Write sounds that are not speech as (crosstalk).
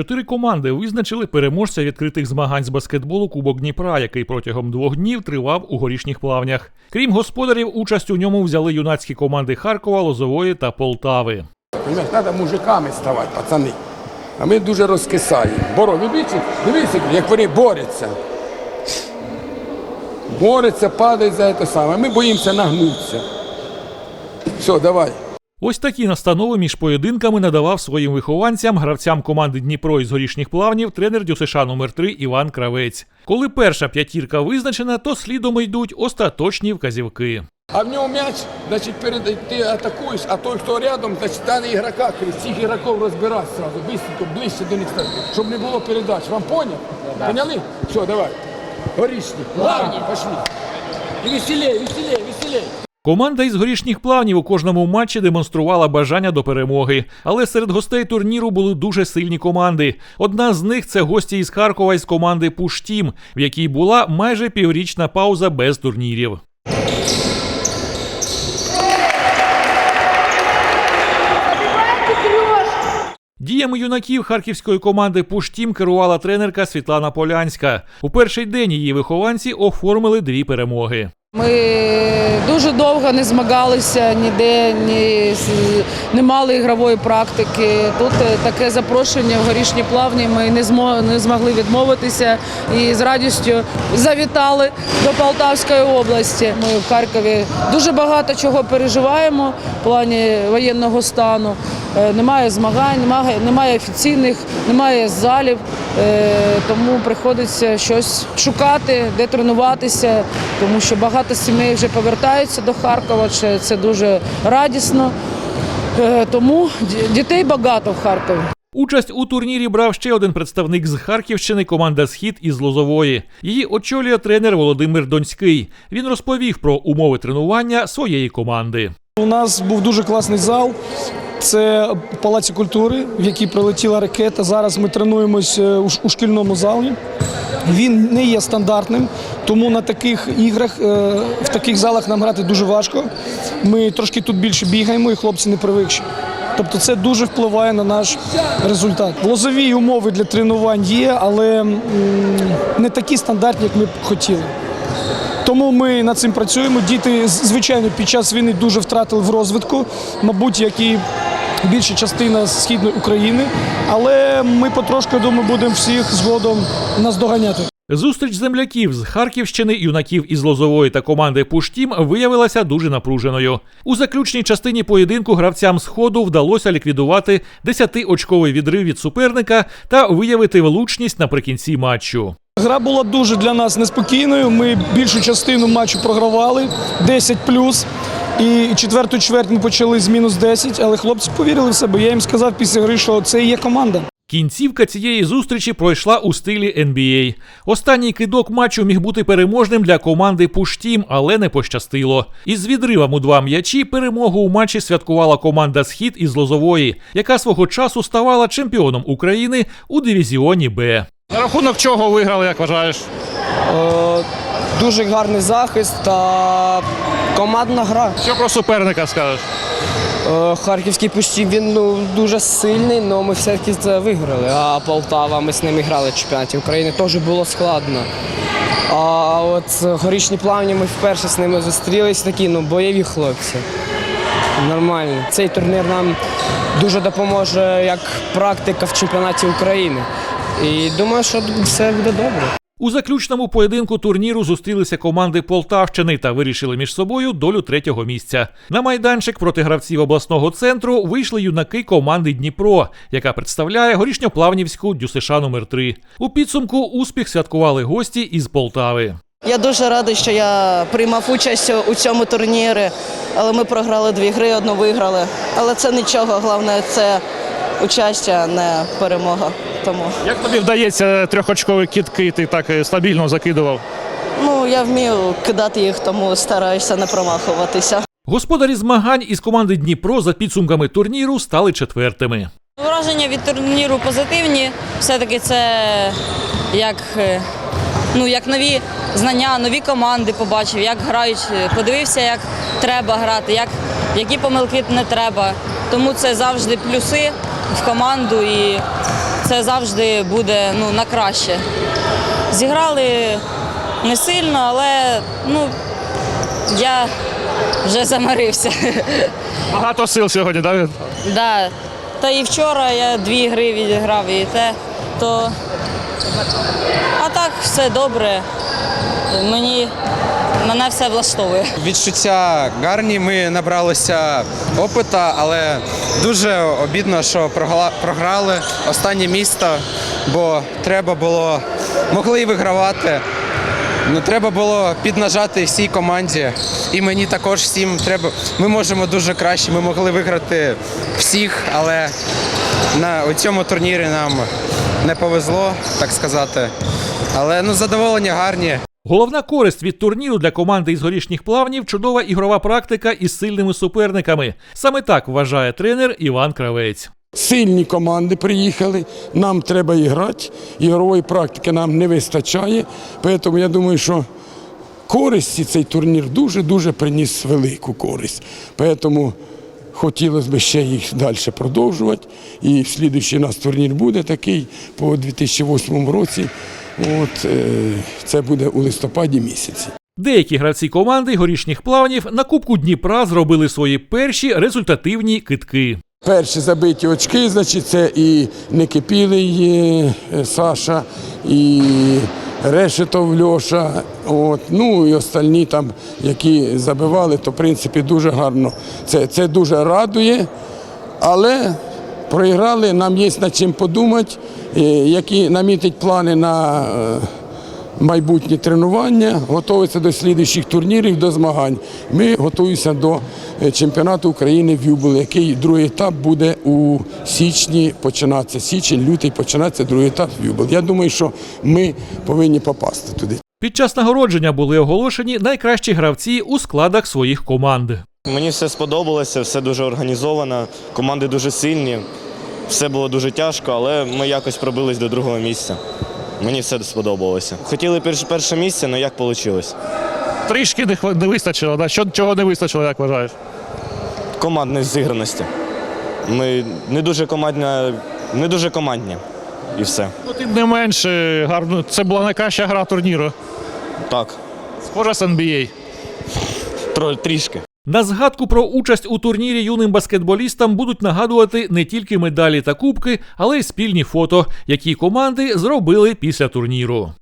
Чотири команди визначили переможця відкритих змагань з баскетболу Кубок Дніпра, який протягом двох днів тривав у горішніх плавнях. Крім господарів, участь у ньому взяли юнацькі команди Харкова, Лозової та Полтави. Треба мужиками ставати, пацани. А ми дуже розкисаємо. Боро, дивіться, дивіться, як вони борються. Борються, падають за це саме. Ми боїмося нагнутися. Все, давай. Ось такі настанови між поєдинками надавав своїм вихованцям, гравцям команди Дніпро із горішніх плавнів, тренер ДЮСШ номер 3 Іван Кравець. Коли перша п'ятірка визначена, то слідом йдуть остаточні вказівки. А в нього м'яч, значить, перед, ти атакуєш, а той, хто рядом, значить, дане ігрока, крізь цих ігроків розбирати сразу, бистренько, ближче до них стати, щоб не було передач. Вам поняв? Поняли? Все, давай. Горішні, главні, пошли. І веселей, веселей, веселей. Команда із горішніх плавнів у кожному матчі демонструвала бажання до перемоги. Але серед гостей турніру були дуже сильні команди. Одна з них це гості із Харкова із команди Пуштім, в якій була майже піврічна пауза без турнірів. Діями юнаків харківської команди Пуштім керувала тренерка Світлана Полянська. У перший день її вихованці оформили дві перемоги. Ми дуже довго не змагалися ніде, ні, не мали ігрової практики. Тут е, таке запрошення в горішні плавні. Ми не, не змогли відмовитися і з радістю завітали до Полтавської області. Ми в Харкові дуже багато чого переживаємо в плані воєнного стану. Е, Немає змагань, немає, немає офіційних, немає залів, е, тому приходиться щось шукати, де тренуватися, тому що багато сімей вже повертаються до Харкова. Це, це дуже радісно. Е, Тому дітей багато в Харкові. Участь у турнірі брав ще один представник з Харківщини, команда Схід із Лозової. Її очолює тренер Володимир Донський. Він розповів про умови тренування своєї команди. У нас був дуже класний зал. Це палаці культури, в який прилетіла ракета. Зараз ми тренуємось е, у шкільному залі. Він не є стандартним, тому на таких іграх, е, в таких залах нам грати дуже важко. Ми трошки тут більше бігаємо, і хлопці не привикші. Тобто це дуже впливає на наш результат. Лозові умови для тренувань є, але не такі стандартні, як ми б хотіли. Тому ми над цим працюємо. Діти, звичайно, під час війни дуже втратили в розвитку, мабуть, як і більша частина східної України. Але ми потрошку, я думаю, будемо всіх згодом наздоганяти. Зустріч земляків з Харківщини, юнаків із Лозової та команди Пуштім виявилася дуже напруженою. У заключній частині поєдинку гравцям сходу вдалося ліквідувати 10-очковий відрив від суперника та виявити влучність наприкінці матчу. Гра була дуже для нас неспокійною. Ми більшу частину матчу програвали 10 І четверту чверть ми почали з мінус 10, але хлопці повірили в себе. Я їм сказав після гри, що це є команда. Кінцівка цієї зустрічі пройшла у стилі NBA. Останній кидок матчу міг бути переможним для команди Пуштім, але не пощастило. Із відривом у два м'ячі перемогу у матчі святкувала команда Схід із Лозової, яка свого часу ставала чемпіоном України у дивізіоні Б. На рахунок чого виграли, як вважаєш? Е, Дуже гарний захист та командна гра. Що про суперника скажеш? Е, Харківський пущі він ну, дуже сильний, але ми все-таки це виграли. А Полтава, ми з ними грали в чемпіонаті України, теж було складно. А от горішні плавні ми вперше з ними зустрілися, такі ну, бойові хлопці. Нормально. Цей турнір нам дуже допоможе як практика в чемпіонаті України. І думаю, що все буде добре. У заключному поєдинку турніру зустрілися команди Полтавщини та вирішили між собою долю третього місця. На майданчик проти гравців обласного центру вийшли юнаки команди Дніпро, яка представляє горішньоплавнівську ДЮСШ номер 3 У підсумку успіх святкували гості із Полтави. Я дуже радий, що я приймав участь у цьому турнірі, але ми програли дві гри, одну виграли. Але це нічого, головне це участя, а не перемога. Тому Як тобі вдається трьохочкові кітки, ти так е, стабільно закидував? ну я вмію кидати їх, тому стараюся не промахуватися. Господарі змагань із команди Дніпро за підсумками турніру стали четвертими. Враження від турніру позитивні. Все-таки це як, е, ну, як нові знання, нові команди побачив, як грають, е, подивився, як треба грати, як, які помилки не треба. Тому це завжди плюси в команду і це завжди буде ну, на краще. Зіграли не сильно, але ну, я вже замирився. (laughs) Багато сил сьогодні, так? Да. Та і вчора я дві гри відіграв і те, то. А так все добре. Мені мене все влаштовує. Відчуття гарні. Ми набралися опита, але дуже обідно, що програли останнє місто, бо треба було могли вигравати. Ну, треба було піднажати всій команді. І мені також всім треба. Ми можемо дуже краще. Ми могли виграти всіх, але на у цьому турнірі нам не повезло, так сказати. Але ну задоволення гарні. Головна користь від турніру для команди із горішніх плавнів чудова ігрова практика із сильними суперниками. Саме так вважає тренер Іван Кравець. Сильні команди приїхали, нам треба грати, ігрової практики нам не вистачає. Тому я думаю, що користі цей турнір дуже-дуже приніс велику користь. Тому хотілося б ще їх далі продовжувати. І слідуючий у нас турнір буде такий по 2008 році. От, е, це буде у листопаді місяці. Деякі гравці команди горішніх плавнів на Кубку Дніпра зробили свої перші результативні китки. Перші забиті очки, значить, це і Некипілий е, Саша, і Решетов Льоша. От. Ну і остальні там, які забивали, то в принципі дуже гарно. Це, це дуже радує, але проіграли, нам є над чим подумати, е, які намітить плани на. е, майбутні тренування, готуються до слідуючих турнірів, до змагань. Ми готуємося до е, чемпіонату України в Юбл, який другий етап буде у січні починатися. Січень, лютий починатися другий етап в Юбл. Я думаю, що ми повинні попасти туди. Під час нагородження були оголошені найкращі гравці у складах своїх команд. Мені все сподобалося, все дуже організовано, команди дуже сильні. Все було дуже тяжко, але ми якось пробились до другого місця. Мені все сподобалося. Хотіли перше, місце, але як вийшло? Трішки не, вистачило, да? Що, чого не вистачило, як вважаєш? Командної зіграності. Ми не дуже командна, не дуже командні. І все. Ну, тим не менше, гарно. Це була найкраща гра турніру. Так, Схожа з NBA. трішки. На згадку про участь у турнірі юним баскетболістам будуть нагадувати не тільки медалі та кубки, але й спільні фото, які команди зробили після турніру.